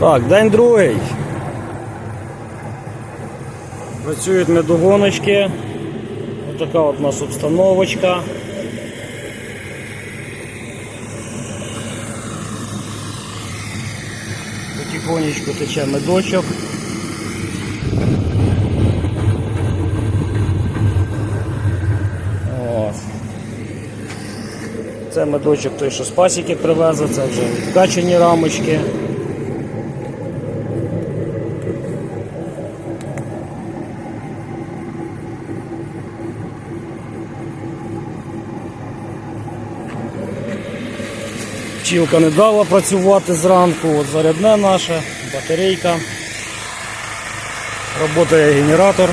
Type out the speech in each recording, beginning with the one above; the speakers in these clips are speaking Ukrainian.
Так, день другий. Працюють медогоночки. Ось така от нас обстановочка. Потихонечку тече медочок. Це медочок той, що з пасіки привезли, це вже відкачані рамочки. Пчілка не дала працювати зранку, от зарядне наше, батарейка. Работає генератор.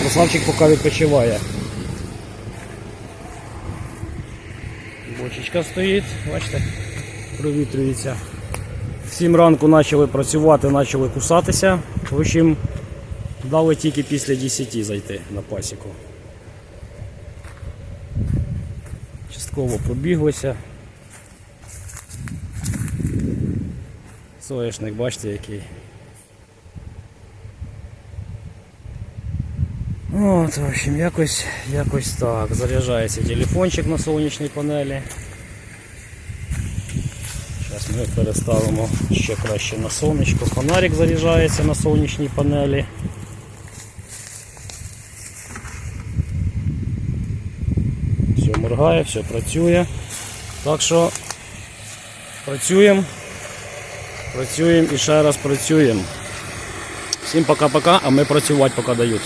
Красавчик поки відпочиває. Бочечка стоїть, бачите, провітрюється. В 7 ранку почали працювати, почали кусатися. В общем, дали тільки після 10 зайти на пасіку. Частково пробіглися. Соєшник, бачите, який. От, в общем, якось, якось так. Заряджається телефончик на сонячній панелі. Зараз ми переставимо ще краще на сонечко. Фонарик заряджається на сонячній панелі. Все моргає, все працює. Так що працюємо, працюємо і ще раз працюємо. Всім пока-пока, а ми працювати поки дають.